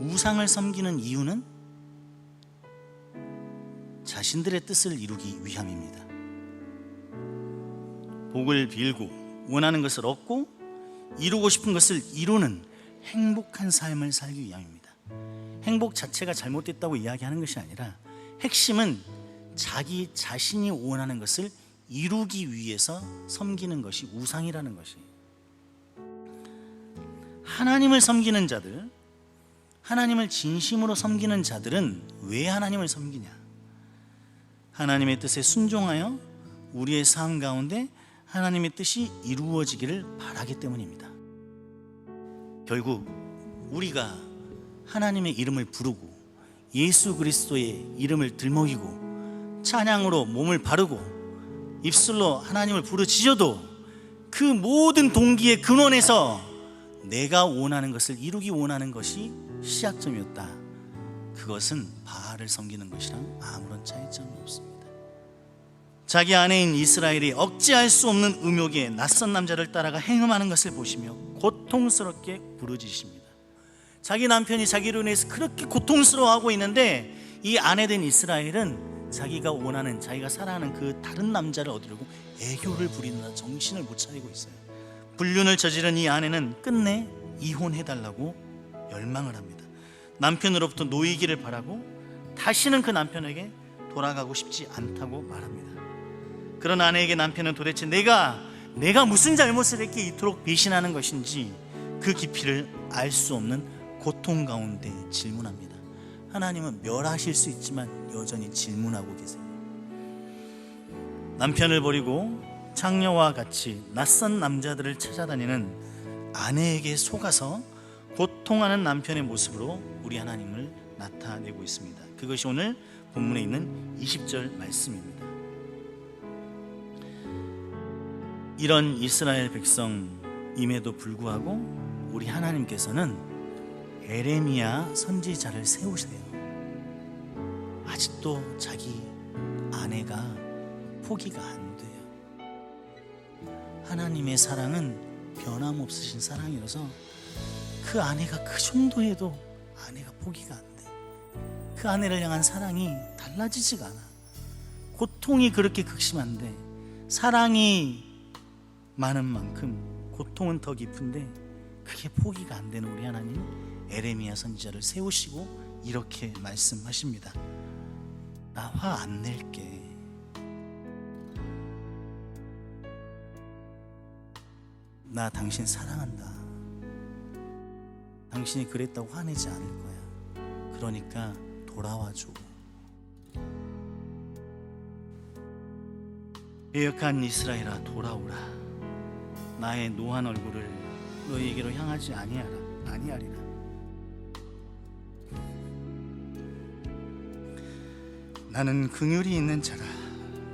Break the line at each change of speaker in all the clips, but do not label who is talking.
우상을 섬기는 이유는 자신들의 뜻을 이루기 위함입니다. 복을 빌고 원하는 것을 얻고 이루고 싶은 것을 이루는 행복한 삶을 살기 위함입니다. 행복 자체가 잘못됐다고 이야기하는 것이 아니라 핵심은 자기 자신이 원하는 것을 이루기 위해서 섬기는 것이 우상이라는 것이에요. 하나님을 섬기는 자들, 하나님을 진심으로 섬기는 자들은 왜 하나님을 섬기냐? 하나님의 뜻에 순종하여 우리의 삶 가운데 하나님의 뜻이 이루어지기를 바라기 때문입니다. 결국 우리가 하나님의 이름을 부르고 예수 그리스도의 이름을 들먹이고 찬양으로 몸을 바르고 입술로 하나님을 부르짖어도 그 모든 동기의 근원에서 내가 원하는 것을 이루기 원하는 것이 시작점이었다. 그것은 바알을 섬기는 것이랑 아무런 차이점이 없습니다. 자기 아내인 이스라엘이 억제할 수 없는 음욕에 낯선 남자를 따라가 행음하는 것을 보시며 고통스럽게 부르짖습니다. 자기 남편이 자기로 인해서 그렇게 고통스러워하고 있는데 이 아내된 이스라엘은 자기가 원하는 자기가 사랑하는 그 다른 남자를 얻으려고 애교를 부리느라 정신을 못 차리고 있어요. 불륜을 저지른 이 아내는 끝내 이혼해달라고 열망을 합니다. 남편으로부터 놓이기를 바라고 다시는 그 남편에게 돌아가고 싶지 않다고 말합니다. 그런 아내에게 남편은 도대체 내가 내가 무슨 잘못을 했기에 이토록 배신하는 것인지 그 깊이를 알 수 없는 고통 가운데 질문합니다. 하나님은 멸하실 수 있지만 여전히 질문하고 계세요. 남편을 버리고 창녀와 같이 낯선 남자들을 찾아다니는 아내에게 속아서 고통하는 남편의 모습으로 우리 하나님을 나타내고 있습니다. 그것이 오늘 본문에 있는 20절 말씀입니다. 이런 이스라엘 백성임에도 불구하고 우리 하나님께서는 에레미야 선지자를 세우세요. 아직도 자기 아내가 포기가 안 돼요. 하나님의 사랑은 변함없으신 사랑이라서 그 아내가 그 정도에도 아내가 포기가 안 돼. 그 아내를 향한 사랑이 달라지지가 않아. 고통이 그렇게 극심한데 사랑이 많은 만큼 고통은 더 깊은데 그게 포기가 안 되는 우리 하나님 에레미야 선지자를 세우시고 이렇게 말씀하십니다. 나 화 안 낼게. 나 당신 사랑한다. 당신이 그랬다고 화내지 않을 거야. 그러니까 돌아와 줘. 배역한 이스라엘아 돌아오라. 나의 노한 얼굴을 너희에게로 향하지 아니하라 아니하리라. 나는 긍휼이 있는 자라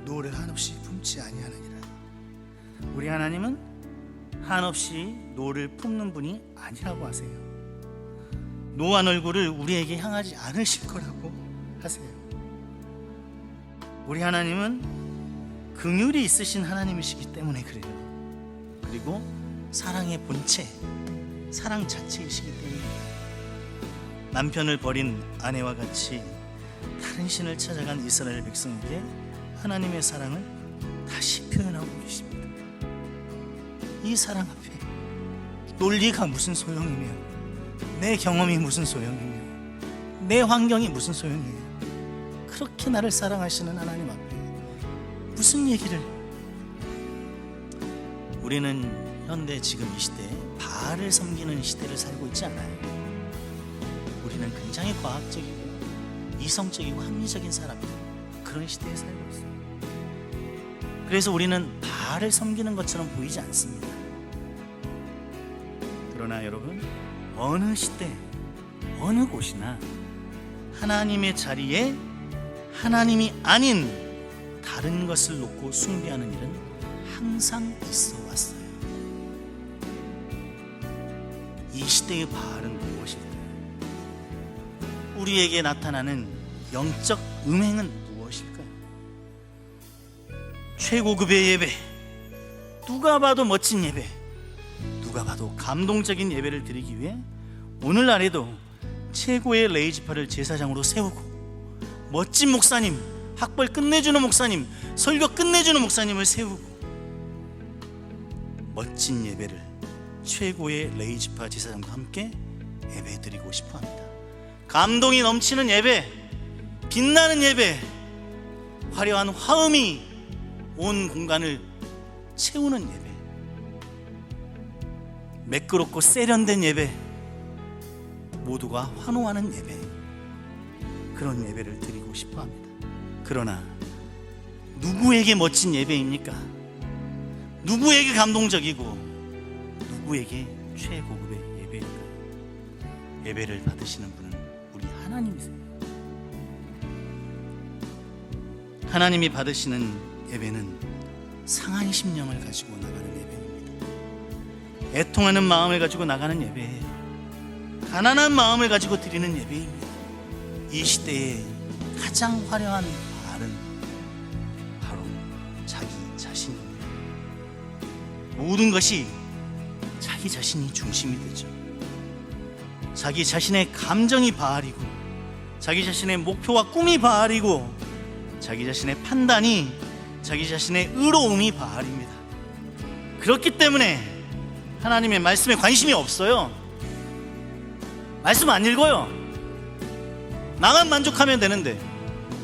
노를 한없이 품지 아니하느니라. 우리 하나님은 한없이 노를 품는 분이 아니라고 하세요. 노한 얼굴을 우리에게 향하지 않으실 거라고 하세요. 우리 하나님은 긍휼이 있으신 하나님이시기 때문에 그래요. 그리고 사랑의 본체, 사랑 자체이시기 때문에 남편을 버린 아내와 같이 다른 신을 찾아간 이스라엘 백성에게 하나님의 사랑을 다시 표현하고 계십니다. 이 사랑 앞에 논리가 무슨 소용이며 내 경험이 무슨 소용이며 내 환경이 무슨 소용이에요. 그렇게 나를 사랑하시는 하나님 앞에 무슨 얘기를 우리는 현대 지금 이 시대에 바알을 섬기는 시대를 살고 있지 않아요. 우리는 굉장히 과학적이고 이성적이고 합리적인 사람들 그런 시대에 살고 있어요. 그래서 우리는 바알을 섬기는 것처럼 보이지 않습니다. 그러나 여러분 어느 시대 어느 곳이나 하나님의 자리에 하나님이 아닌 다른 것을 놓고 숭배하는 일은 항상 있어 왔어요. 이 시대의 바알은 무엇일까요? 우리에게 나타나는 영적 음행은 무엇일까요? 최고급의 예배, 누가 봐도 멋진 예배, 누가 봐도 감동적인 예배를 드리기 위해 오늘날에도 최고의 레이지파를 제사장으로 세우고 멋진 목사님, 학벌 끝내주는 목사님, 설교 끝내주는 목사님을 세우고 멋진 예배를 최고의 레이지파 제사장과 함께 예배 드리고 싶어 합니다. 감동이 넘치는 예배, 빛나는 예배, 화려한 화음이 온 공간을 채우는 예배, 매끄럽고 세련된 예배, 모두가 환호하는 예배, 그런 예배를 드리고 싶어 합니다. 그러나 누구에게 멋진 예배입니까? 누구에게 감동적이고 누구에게 최고급의 예배입니까? 예배를 받으시는 분은 우리 하나님이세요. 하나님이 받으시는 예배는 상한 심령을 가지고 나가는. 애통하는 마음을 가지고 나가는 예배예요. 가난한 마음을 가지고 드리는 예배입니다. 이 시대에 가장 화려한 말은 바로 자기 자신입니다. 모든 것이 자기 자신이 중심이 되죠. 자기 자신의 감정이 바알이고, 자기 자신의 목표와 꿈이 바알이고, 자기 자신의 판단이, 자기 자신의 의로움이 바알입니다. 그렇기 때문에 하나님의 말씀에 관심이 없어요. 말씀 안 읽어요. 나만 만족하면 되는데,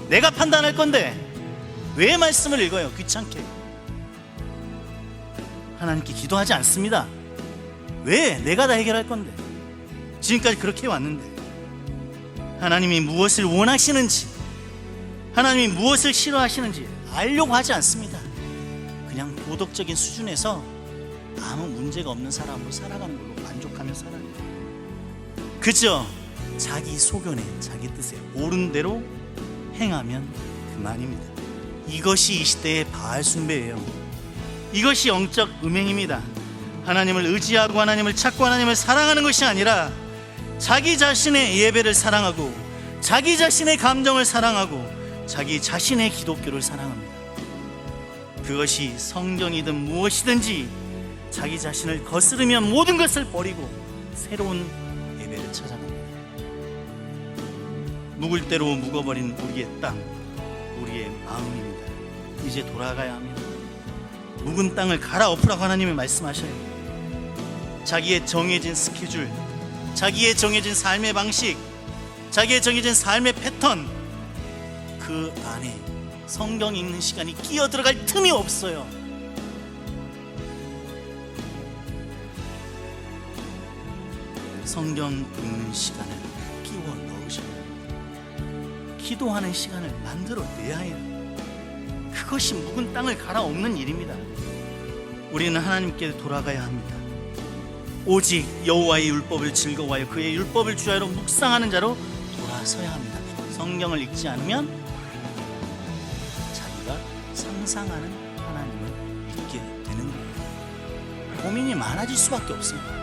내가 판단할 건데, 왜 말씀을 읽어요? 귀찮게. 하나님께 기도하지 않습니다. 왜? 내가 다 해결할 건데. 지금까지 그렇게 왔는데. 하나님이 무엇을 원하시는지, 하나님이 무엇을 싫어하시는지 알려고 하지 않습니다. 그냥 도덕적인 수준에서 아무 문제가 없는 사람으로 살아가는 걸로 만족하며 살아요. 그죠? 자기 소견에, 자기 뜻에 옳은 대로 행하면 그만입니다. 이것이 이 시대의 바알 숭배예요. 이것이 영적 음행입니다. 하나님을 의지하고 하나님을 찾고 하나님을 사랑하는 것이 아니라 자기 자신의 예배를 사랑하고 자기 자신의 감정을 사랑하고 자기 자신의 기독교를 사랑합니다. 그것이 성경이든 무엇이든지 자기 자신을 거스르면 모든 것을 버리고 새로운 예배를 찾아갑니다. 묵을 대로 묵어버린 우리의 땅, 우리의 마음입니다. 이제 돌아가야 합니다. 묵은 땅을 갈아엎으라고 하나님이 말씀하셔요. 자기의 정해진 스케줄, 자기의 정해진 삶의 방식, 자기의 정해진 삶의 패턴, 그 안에 성경 읽는 시간이 끼어 들어갈 틈이 없어요. 성경 읽는 시간을 끼워 합니다. 기도하는 시간을 만들어 내야 해요. 그것이 묵은 땅을 갈아엎는 일입니다. 우리는 하나님께 돌아가야 합니다. 오직 여호와의 율법을 즐거워하여 그의 율법을 주야로 묵상하는 자로 돌아서야 합니다. 성경을 읽지 않으면 자기가 상상하는 하나님을 믿게 되는 거예요. 고민이 많아질 수밖에 없습니다.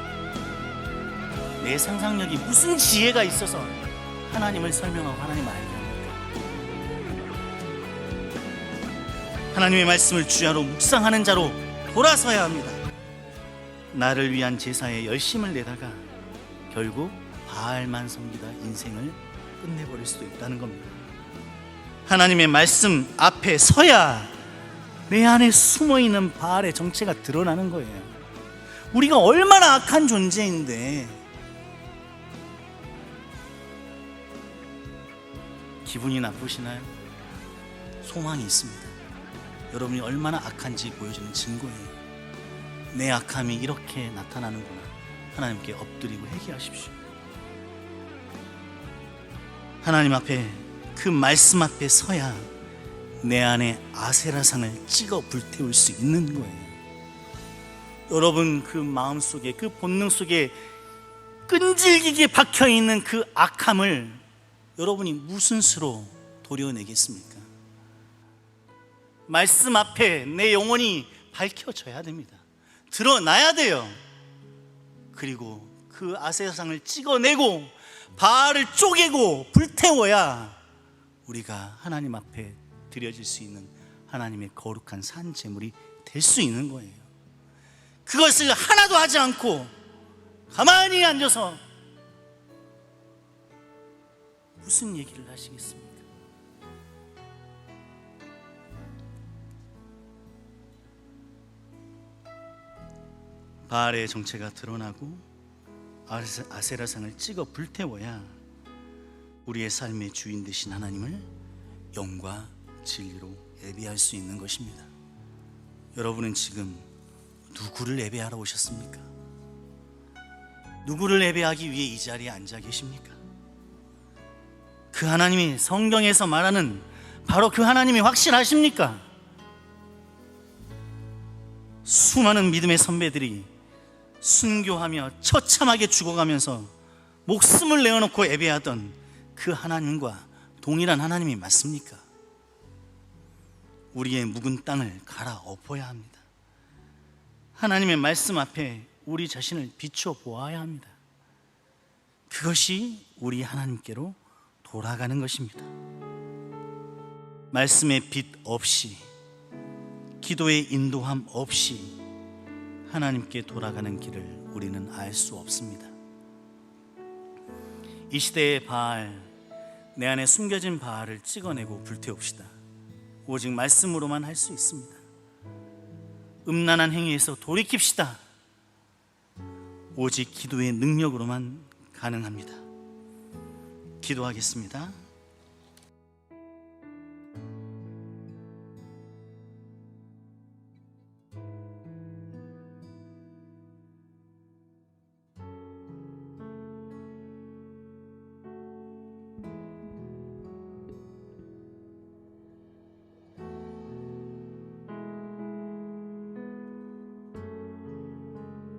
내 상상력이 무슨 지혜가 있어서 하나님을 설명하고 하나님 알게 합니까? 하나님의 말씀을 주야로 묵상하는 자로 돌아서야 합니다. 나를 위한 제사에 열심을 내다가 결국 바알만 섬기다 인생을 끝내버릴 수도 있다는 겁니다. 하나님의 말씀 앞에 서야 내 안에 숨어 있는 바알의 정체가 드러나는 거예요. 우리가 얼마나 악한 존재인데 기분이 나쁘시나요? 소망이 있습니다. 여러분이 얼마나 악한지 보여주는 증거예요. 내 악함이 이렇게 나타나는구나. 하나님께 엎드리고 회개하십시오. 하나님 앞에 그 말씀 앞에 서야 내 안에 아세라상을 찍어 불태울 수 있는 거예요. 여러분 그 마음 속에 그 본능 속에 끈질기게 박혀 있는 그 악함을 여러분이 무슨 수로 도려내겠습니까? 말씀 앞에 내 영혼이 밝혀져야 됩니다. 드러나야 돼요. 그리고 그 아세상을 찍어내고 바알을 쪼개고 불태워야 우리가 하나님 앞에 드려질 수 있는 하나님의 거룩한 산 제물이 될 수 있는 거예요. 그것을 하나도 하지 않고 가만히 앉아서 무슨 얘기를 하시겠습니까? 바알의 정체가 드러나고 아세- 아세라상을 찍어 불태워야 우리의 삶의 주인 되신 하나님을 영과 진리로 예배할 수 있는 것입니다. 여러분은 지금 누구를 예배하러 오셨습니까? 누구를 예배하기 위해 이 자리에 앉아 계십니까? 그 하나님이 성경에서 말하는 바로 그 하나님이 확실하십니까? 수많은 믿음의 선배들이 순교하며 처참하게 죽어가면서 목숨을 내어놓고 예배하던 그 하나님과 동일한 하나님이 맞습니까? 우리의 묵은 땅을 갈아엎어야 합니다. 하나님의 말씀 앞에 우리 자신을 비춰 보아야 합니다. 그것이 우리 하나님께로 돌아가는 것입니다. 말씀의 빛 없이 기도의 인도함 없이 하나님께 돌아가는 길을 우리는 알 수 없습니다. 이 시대의 바알, 내 안에 숨겨진 바알을 찍어내고 불태웁시다. 오직 말씀으로만 할 수 있습니다. 음란한 행위에서 돌이킵시다. 오직 기도의 능력으로만 가능합니다. 기도하겠습니다.